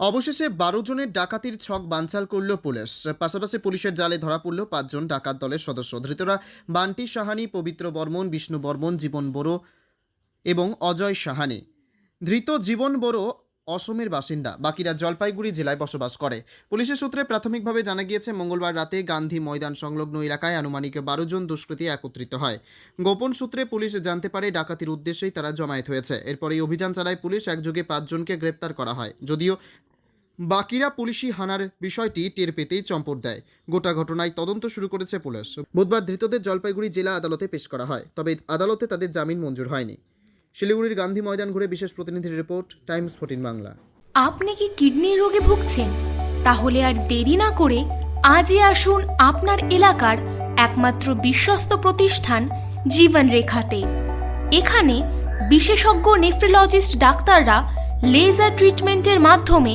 অবশেষে বারো জনের ডাকাতির ছক বানচাল করল পুলিশ। পাশাপাশি পুলিশের জালে ধরা পড়ল পাঁচজন ডাকাত দলের সদস্য। ধৃতরা বান্টি সাহানি, পবিত্র বর্মন, বিষ্ণু বর্মন, জীবন বড়ো এবং অজয় সাহানি। ধৃত জীবন বড়ো অসমের বাসিন্দা। বাকিরা জলপাইগুড়ি জেলায় বসবাস করে। পুলিশের সূত্রে প্রাথমিকভাবে জানা গিয়েছে, মঙ্গলবার রাতে গান্ধী ময়দান সংলগ্ন এলাকায় আনুমানিক বারো জন দুষ্কৃতী একত্রিত হয়। গোপন সূত্রে পুলিশ জানতে পারে, ডাকাতির উদ্দেশ্যেই তারা জমায়েত হয়েছে। এরপরে অভিযান চালায় পুলিশ। একযোগে পাঁচজনকে গ্রেপ্তার করা হয়। যদিও বাকিরা পুলিশি হানার বিষয়টি টের পেতেই চম্পট দেয়। গোটা ঘটনায় তদন্ত শুরু করেছে পুলিশ। বুধবার ধৃতদের জলপাইগুড়ি জেলা আদালতে পেশ করা হয়, তবে আদালতে তাদের জামিন মঞ্জুর হয়নি। শিলিগুড়ির গান্ধী ময়দান ঘুরে বিশেষ প্রতিনিধির রিপোর্ট, টাইমস ফোর্টিন বাংলা। আপনি কি কিডনির রোগে ভুগছেন? তাহলে আর দেরি না করে আজই আসুন আপনার এলাকার একমাত্র বিশ্বস্ত প্রতিষ্ঠান জীবন রেখাতে এখানে বিশেষজ্ঞ নেফ্রোলজিস্ট ডাক্তাররা লেজার ট্রিটমেন্টের মাধ্যমে